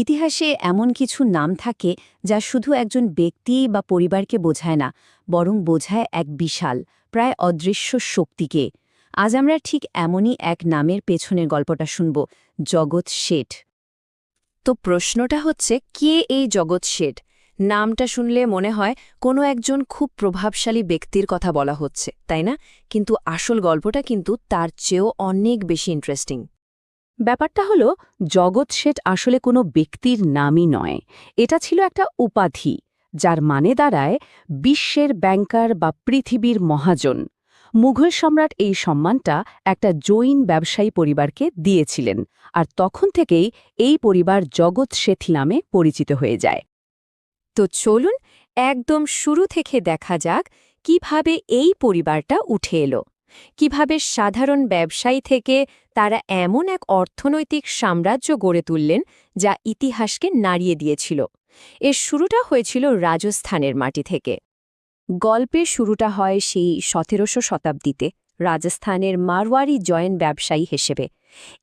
ইতিহাসে এমন কিছু নাম থাকে যা শুধু একজন ব্যক্তি বা পরিবারকে বোঝায় না, বরং বোঝায় এক বিশাল, প্রায় অদৃশ্য শক্তিকে। আজ আমরা ঠিক এমনই এক নামের পেছনের গল্পটা শুনব, জগৎ শেঠ। তো প্রশ্নটা হচ্ছে, কে এই জগৎ শেঠ? নামটা শুনলে মনে হয় কোনো একজন খুব প্রভাবশালী ব্যক্তির কথা বলা হচ্ছে, তাই না? কিন্তু আসল গল্পটা কিন্তু তার চেয়েও অনেক বেশি ইন্টারেস্টিং ব্যাপারটা হলো, জগৎ শেঠ আসলে কোনো ব্যক্তির নামই নয়। এটা ছিল একটা উপাধি, যার মানে দাঁড়ায় বিশ্বের ব্যাংকার বা পৃথিবীর মহাজন। মুঘল সম্রাট এই সম্মানটা একটা জৈন ব্যবসায়ী পরিবারকে দিয়েছিলেন, আর তখন থেকেই এই পরিবার জগৎ শেঠ নামে পরিচিত হয়ে যায়। তো চলুন একদম শুরু থেকে দেখা যাক কীভাবে এই পরিবারটা উঠে এলো। কীভাবে সাধারণ ব্যবসায়ী থেকে তারা এমন এক অর্থনৈতিক সাম্রাজ্য গড়ে তুললেন যা ইতিহাসকে নাড়িয়ে দিয়েছিল। এর শুরুটা হয়েছিল রাজস্থানের মাটি থেকে। গল্পের শুরুটা হয় সেই সতেরোশো শতাব্দীতে, রাজস্থানের মারওয়ারি জয়েন ব্যবসায়ী হিসেবে।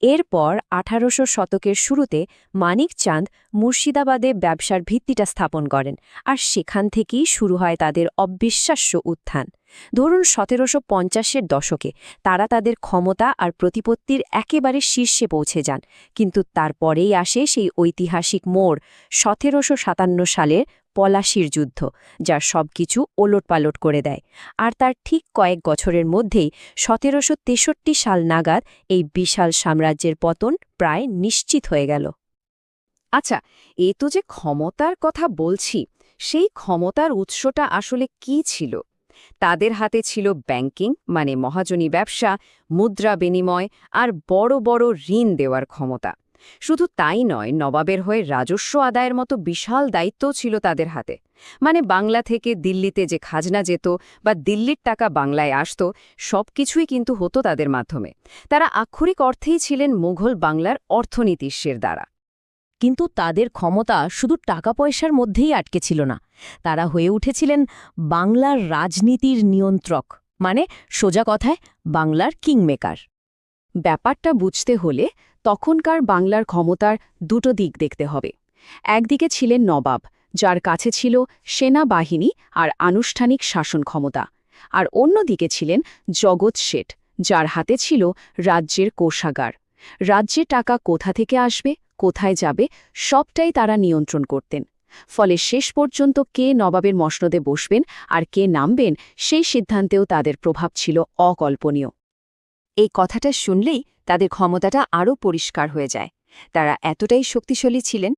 এরপর আঠারোশো শতকের শুরুতে মানিক চাঁদ মুর্শিদাবাদে ব্যবসার ভিত্তিটা স্থাপন করেন আর সেখান থেকেই শুরু হয় তাদের অবিশ্বাস্য উত্থান। ধরুন সতেরোশো পঞ্চাশের দশকে তারা তাদের ক্ষমতা আর প্রতিপত্তির একেবারে শীর্ষে পৌঁছে যান, কিন্তু তারপরেই আসে সেই ঐতিহাসিক মোড় সতেরোশো সাতান্ন সালের পলাশির যুদ্ধ, যার যা সবকিছু ওলটপালট করে দেয়। আর তার ঠিক কয়েক বছরের মধ্যেই সতেরোশো তেষট্টি সাল নাগাদ এই বিশাল সাম্রাজ্যের পতন প্রায় নিশ্চিত হয়ে গেল। আচ্ছা এ তো যে ক্ষমতার কথা বলছি, সেই ক্ষমতার উৎসটা আসলে কি ছিল? তাদের হাতে ছিল ব্যাংকিং মানে মহাজনী ব্যবসা, মুদ্রা বিনিময়, আর বড় বড় ঋণ দেওয়ার ক্ষমতা। শুধু তাই নয়, নবাবের হয়ে রাজস্ব আদায়ের মতো বিশাল দায়িত্বও ছিল তাদের হাতে। মানে বাংলা থেকে দিল্লিতে যে খাজনা যেত বা দিল্লির টাকা বাংলায় আসত সব কিছুই কিন্তু হতো তাদের মাধ্যমে। তারা আক্ষরিক অর্থেই ছিলেন মুঘল বাংলার অর্থনীতিস্যের দ্বারা। কিন্তু তাদের ক্ষমতা শুধু টাকা পয়সার মধ্যেই আটকে ছিল না। তারা হয়ে উঠেছিলেন বাংলার রাজনীতির নিয়ন্ত্রক মানে সোজা কথায় বাংলার কিংমেকার। ব্যাপারটা বুঝতে হলে তখনকার বাংলার ক্ষমতার দুটো দিক দেখতে হবে। একদিকে ছিলেন নবাব, যার কাছে ছিল সেনাবাহিনী আর আনুষ্ঠানিক শাসন ক্ষমতা, আর অন্যদিকে ছিলেন জগৎ শেঠ, যার হাতে ছিল রাজ্যের কোষাগার। রাজ্যে টাকা কোথা থেকে আসবে, কোথায় যাবে, সবটাই তারা নিয়ন্ত্রণ করতেন। ফলে শেষ পর্যন্ত কে নবাবের মসনদে বসবেন আর কে নামবেন সেই সিদ্ধান্তেও তাদের প্রভাব ছিল অকল্পনীয়। এই কথাটা শুনলেই তাদের ক্ষমতাটা আরও পরিষ্কার হয়ে যায়। তারা এতটাই শক্তিশালী ছিলেন